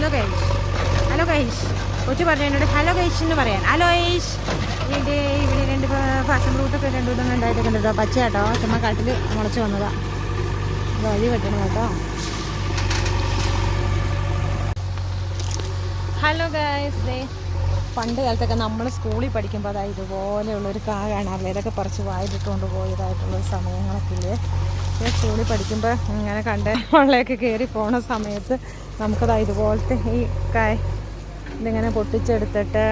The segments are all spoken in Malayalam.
ഹലോ ഗൈഷ് ഹലോ ഗൈഷ് കൊച്ചു പറഞ്ഞു എന്നോട് ഹലോ ഗൈഷ് എന്ന് പറയാൻ. ഹലോ ഗൈഷ് ഇവിടെ ഇവിടെ രണ്ട് ഫാഷൻ ഫ്രൂട്ടൊക്കെ രണ്ടു വിധം ഉണ്ടായിട്ടുണ്ട് ഉണ്ട് കേട്ടോ. പച്ച കേട്ടോ. ചുമ്മാ കാട്ടിൽ മുളച്ച് വന്നതാ. വഴി വെട്ടണം കേട്ടോ. ഹലോ ഗൈസ് ദേ പണ്ട് കാലത്തൊക്കെ നമ്മൾ സ്കൂളിൽ പഠിക്കുമ്പോൾ അതായത് ഇതുപോലെയുള്ളൊരു കാ കാണാറില്ല ഇതൊക്കെ പറിച്ച് വായിലിട്ടുകൊണ്ട് പോയതായിട്ടുള്ള സമയങ്ങളൊക്കെ ഇല്ലേ സ്കൂളിൽ പഠിക്കുമ്പോൾ ഇങ്ങനെ കണ്ട വെള്ളമൊക്കെ കയറി പോണ സമയത്ത് നമുക്കതാ ഇതുപോലത്തെ ഈ കായ് ഇതിങ്ങനെ പൊട്ടിച്ചെടുത്തിട്ട്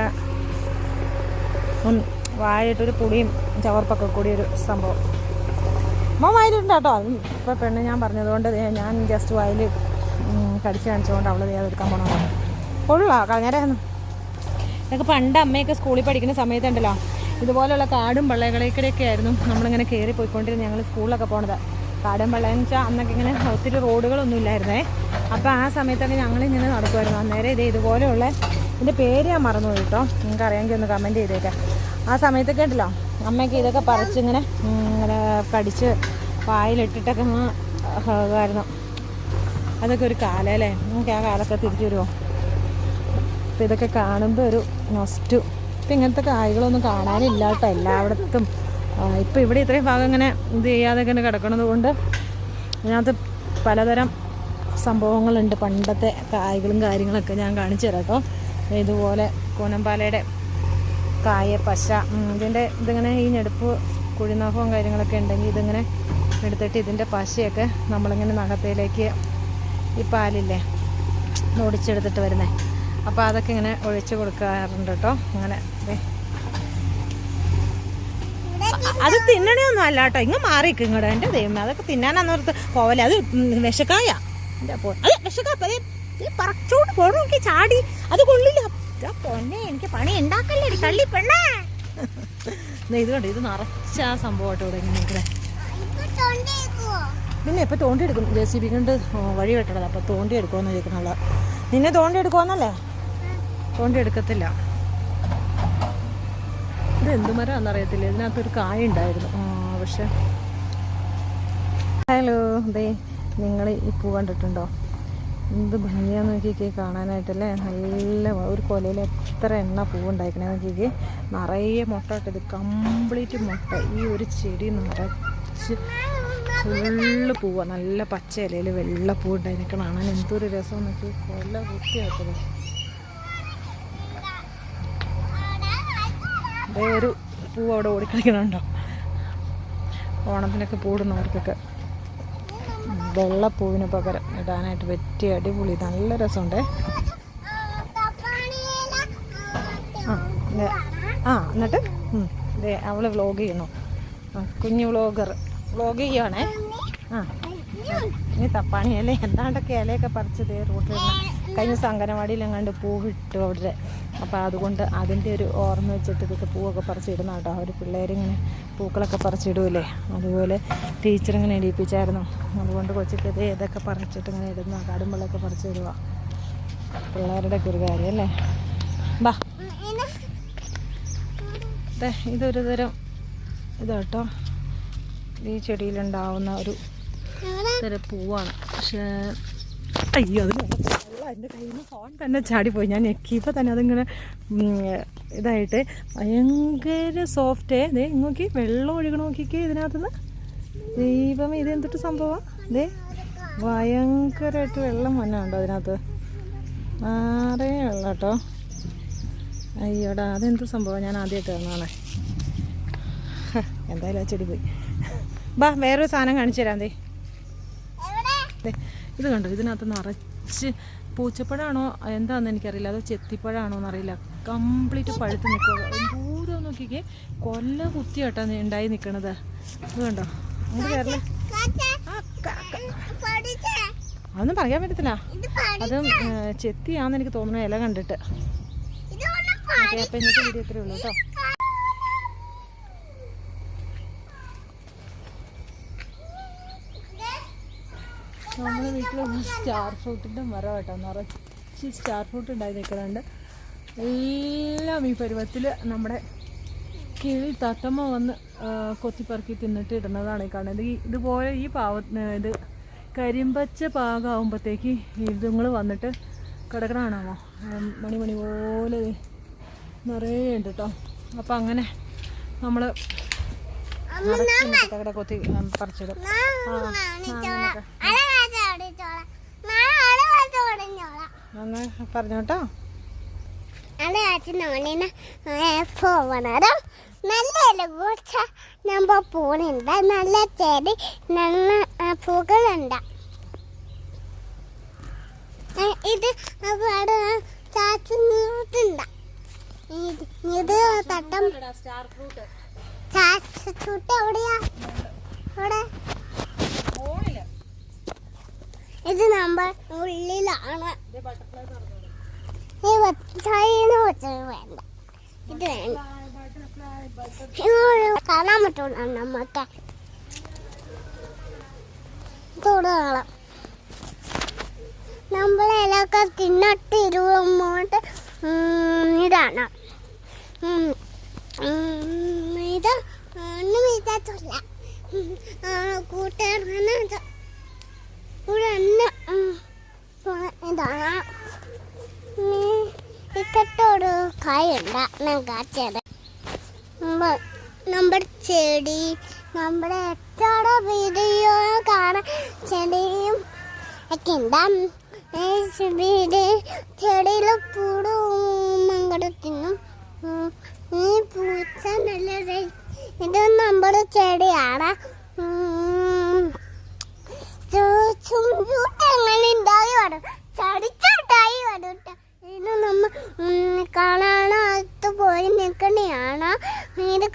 വായിട്ടൊരു പുളിയും ചവർപ്പൊക്കെ കൂടി ഒരു സംഭവം. അമ്മ വായിലുണ്ട് കേട്ടോ ഇപ്പോൾ പെണ്ണ് ഞാൻ പറഞ്ഞതുകൊണ്ട് ഞാൻ ജസ്റ്റ് വായിൽ കടിച്ചു കാണിച്ചുകൊണ്ട് അവൾ ചെയ്യാതെടുക്കാൻ പോകണം കൊള്ളാം കളഞ്ഞേരായിരുന്നു ഇതൊക്കെ പണ്ട് അമ്മയൊക്കെ സ്കൂളിൽ പഠിക്കുന്ന സമയത്തുണ്ടല്ലോ. ഇതുപോലെയുള്ള കാടും പള്ളകളേക്കടെയൊക്കെ ആയിരുന്നു. നമ്മളിങ്ങനെ കയറി പോയിക്കൊണ്ടിരുന്നത് ഞങ്ങൾ സ്കൂളിലൊക്കെ പോണത്. കാടും പള്ളയെന്ന് വെച്ചാൽ അന്നൊക്കെ ഇങ്ങനെ ഒത്തിരി റോഡുകളൊന്നും ഇല്ലായിരുന്നേ. അപ്പോൾ ആ സമയത്തൊക്കെ ഞങ്ങളിങ്ങനെ നടക്കുമായിരുന്നു അന്നേരം ഇത് ഇതുപോലെയുള്ള ഇതിന്റെ പേര് ഞാൻ മറന്നു കേട്ടോ. നിങ്ങൾക്ക് അറിയാമെങ്കിൽ ഒന്ന് കമന്റ് ചെയ്തേക്കാം. ആ സമയത്തൊക്കെ ഉണ്ടല്ലോ അമ്മയ്ക്ക് ഇതൊക്കെ പറിച്ചിങ്ങനെ ഇങ്ങനെ കടിച്ച് വായിലിട്ടിട്ടൊക്കെ ആയിരുന്നു അതൊക്കെ ഒരു കാലമല്ലേ നമുക്ക് ആ കാലൊക്കെ തിരിച്ചു വരുമോ? അപ്പം ഇതൊക്കെ കാണുമ്പോൾ ഒരു നൊസ്റ്റു ഇപ്പം ഇങ്ങനത്തെ കായ്കളൊന്നും കാണാനില്ല കേട്ടോ എല്ലായിടത്തും. ഇപ്പം ഇവിടെ ഇത്രയും ഭാഗം ഇങ്ങനെ ഇത് ചെയ്യാതെ ഇങ്ങനെ കിടക്കണത് കൊണ്ട് അതിനകത്ത് പലതരം സംഭവങ്ങളുണ്ട്. പണ്ടത്തെ കായ്കളും കാര്യങ്ങളൊക്കെ ഞാൻ കാണിച്ചു തരാം കേട്ടോ. ഇതുപോലെ കൂനമ്പാലയുടെ കായ പശ ഇതിന്റെ ഇതിങ്ങനെ ഈ ഞെടുപ്പ് കുഴിനഖവും കാര്യങ്ങളൊക്കെ ഉണ്ടെങ്കിൽ ഇതിങ്ങനെ എടുത്തിട്ട് ഇതിന്റെ പശയൊക്കെ നമ്മളിങ്ങനെ നഖത്തേലേക്ക് ഈ പാലില്ലേ ഓടിച്ചെടുത്തിട്ട് വരുന്നത് അപ്പോൾ അതൊക്കെ ഇങ്ങനെ ഒഴിച്ചു കൊടുക്കാറുണ്ട് കേട്ടോ അങ്ങനെ. അത് തിന്നണയൊന്നും അല്ല കേട്ടോ ഇങ്ങ് മാറിക്ക് ഇങ്ങോട്ട്. എന്റെ ദൈവമേ അതൊക്കെ തിന്നാനാന്നോർത്ത് പോവല്ലേ? അത് വിശക്കായ. എന്റെ പോ അത് വിഷക്കായ പറച്ചോട് പോണ. നോക്കി ചാടി. അത് കൊള്ളില്ല. പൊന്നെ എനിക്ക് പണി ഉണ്ടാക്കല്ലേ തള്ളി പെണ്ണേ. ഇത് കണ്ടോ? ഇത് നിറച്ച സംഭവമായിട്ട് ഇവിടെ ഇങ്ങനെ പിന്നെ ഇപ്പം തോണ്ടി എടുക്കും. ജെ സി ബി കൊണ്ട് വഴി വെട്ടണത്. അപ്പോൾ തോണ്ടി എടുക്കുമെന്ന് ചോദിക്കണല്ലോ നിന്നെ തോണ്ടി എടുക്കുമെന്നല്ലേ തോണ്ടി എടുക്കത്തില്ല. ഇത് എന്ത് മരാന്നറിയത്തില്ല ഇതിനകത്തൊരു കായ ഉണ്ടായിരുന്നു. പക്ഷെ. ഹലോ ദേ നിങ്ങൾ ഈ പൂ കണ്ടിട്ടുണ്ടോ? എന്ത് ഭംഗിയാന്ന് നോക്കിക്കേ കാണാനായിട്ടല്ലേ? നല്ല ഒരു കൊലയിൽ എത്ര എണ്ണ പൂവുണ്ടായിക്കണേ നോക്കിക്കേ. നിറയെ മുട്ട ഇട്ട് ഇത് കംപ്ലീറ്റ് മുട്ട. ഈ ഒരു ചെടി നിറച്ച് ഫുള്ള് പൂവാണ് നല്ല പച്ച ഇലയിൽ വെള്ള പൂ ഉണ്ടായി കാണാൻ എന്തൊരു രസം നോക്കി കൊല വൃത്തിയാക്കത് അതേ ഒരു പൂവ് അവിടെ ഓടിക്കളിക്കണുണ്ടോ ഓണത്തിനൊക്കെ പൂടുന്നവർക്കൊക്കെ വെള്ളപ്പൂവിന് പകരം ഇടാനായിട്ട് പറ്റിയ അടിപൊളി നല്ല രസമുണ്ടേ. ആ എന്നിട്ട് അതെ ദേ അവൾ വ്ലോഗ് ചെയ്യണു കുഞ്ഞു വ്ലോഗർ വ്ലോഗ് ചെയ്യുവാണേ. ആ ഇനി തപ്പാണി അല്ലേ എന്താണ്ടൊക്കെ ഇലയൊക്കെ പറിച്ചത് റോട്ടിൽ കഴിഞ്ഞ ദിവസം അംഗനവാടിയിൽ എങ്ങാണ്ട് പൂവിട്ടു അവിടെ അപ്പോൾ അതുകൊണ്ട് അതിന്റെ ഒരു ഓർമ്മ വെച്ചിട്ട് ഇതൊക്കെ പൂവൊക്കെ പറിച്ചിടുന്ന കേട്ടോ. അവർ പിള്ളേരിങ്ങനെ പൂക്കളൊക്കെ പറിച്ചിടൂലേ. അതുപോലെ ടീച്ചർ ഇങ്ങനെ ഇടിയിപ്പിച്ചായിരുന്നു അതുകൊണ്ട് കൊച്ചിക്ക് ദേ ഇതൊക്കെ പറിച്ചിട്ട് ഇങ്ങനെ ഇടുന്ന കടുമ്പളൊക്കെ പറിച്ചിടുക പിള്ളേരുടെ ഒക്കെ ഒരു കാര്യം അല്ലേ? ബാ. ഇതൊരു തരം ഇതാട്ടോ ഈ ചെടിയിലുണ്ടാവുന്ന ഒരു തരം പൂവാണ്. പക്ഷേ അയ്യോ അത് എന്റെ കയ്യിൽ നിന്ന് ഫോൺ തന്നെ ചാടിപ്പോയി. ഞാൻ ഞെക്കിയപ്പോൾ തന്നെ അതിങ്ങനെ ഇതായിട്ട് ഭയങ്കര സോഫ്റ്റേ ദേ നോക്കി. വെള്ളം ഒഴുകണ നോക്കിക്കേ ഇതിനകത്തുനിന്ന്. ദൈവം ഇത് എന്തിട്ട് സംഭവം? ദേ ഭയങ്കരമായിട്ട് വെള്ളം വന്നുണ്ടോ അതിനകത്ത്. നിറയെ വെള്ളം കേട്ടോ. അയ്യോടാ അതെന്ത് സംഭവം? ഞാൻ ആദ്യമായിട്ട് കാണുവാണേ എന്തായാലും ആ ചെടി പോയി. ബാ വേറൊരു സാധനം കാണിച്ചു തരാം ദേ, ഇത് കണ്ടോ? ഇതിനകത്ത് നിറച്ച് പൂച്ചപ്പഴമാണോ എന്താണെന്ന് എനിക്കറിയില്ല. അതോ ചെത്തിപ്പഴാണോ എന്നറിയില്ല. കംപ്ലീറ്റ് പഴുത്ത് നിൽക്കുക ദൂരം നോക്കിക്കേ. കൊല്ല കുത്തിയാട്ടാ ഉണ്ടായി നിൽക്കണത് അതുകൊണ്ടോ അതൊന്നും പറയാൻ പറ്റത്തില്ല. അതും ചെത്തിയാന്ന് എനിക്ക് തോന്നുന്നു ഇല കണ്ടിട്ട്. അപ്പം ഇന്നത്തെ വീഡിയോ ഇത്രയേ ഉള്ളൂ കേട്ടോ. നമ്മുടെ വീട്ടിലുള്ള സ്റ്റാർ ഫ്രൂട്ടിന്റെ മരം കേട്ടോ നിറച്ച് സ്റ്റാർ ഫ്രൂട്ട് ഉണ്ടായി നിൽക്കുന്നുണ്ട് എല്ലാം ഈ പരുവത്തിൽ നമ്മുടെ കിളി തത്തമ്മ വന്ന് കൊത്തിപ്പറക്കി തിന്നിട്ട് ഇടുന്നതാണ് ഈ കാണുന്നത്. ഈ ഇതുപോലെ ഈ പാവ ഇത് കരിമ്പച്ച പാകമാകുമ്പോഴത്തേക്ക് ഇതുങ്ങൾ വന്നിട്ട് കിടക്കണാണോ മണിമണി മണി പോലെ നിറയെ ഉണ്ട് കേട്ടോ അപ്പം അങ്ങനെ നമ്മൾ കൊത്തി പറിച്ചിടും. ഒന്ന് പറഞ്ഞോട്ടോ. അതെ അച്ഛനോണിന് പോവണോ. നല്ല കൂച്ച നമ്മ പോണുണ്ട്. നല്ല ചെടി നല്ല പൂക്കളുണ്ട്. ഇത് അവിടെ ചാച്ച നീട്ടുണ്ട് ഇത് തട്ടം സ്റ്റാർ ഫ്രൂട്ട്. ചാച്ച ചുട്ട് എവിടെയാ? അവിടെ. ഇത് നമ്മൾ ഉള്ളിലാണ്. ഈ വച്ചായിന് വെച്ചത് വേണ്ട. ഇത് വേണ്ട. കാണാൻ പറ്റുള്ളൂ നമുക്ക് ഇതോട് കാണാം. തിന്നിട്ട് ഇരുമ്പോട്ട് ഇതാണ്. ഇത് ഒന്നും വിചാരിച്ചില്ല കൂട്ടുകാരനെ ഇവിടെ തന്നെ ഉം, പോണ- ഇതാണ് ഞാൻ കാച്ചത് നമ്മ- നമ്മുടെ ചെടി നമ്മുടെ എത്ര വീഡിയോ കാണാൻ ചെടിയും ഒക്കെ ഉണ്ട് ഈ വീട് ചെടിയിൽ പൂടും അങ്ങോട്ട് തിന്നും. ഈ പൂച്ച നല്ല ഇത് നമ്മുടെ ചെടിയാണ് നമ്മ പോയി നിൽക്കണെയാണ്. ഇത്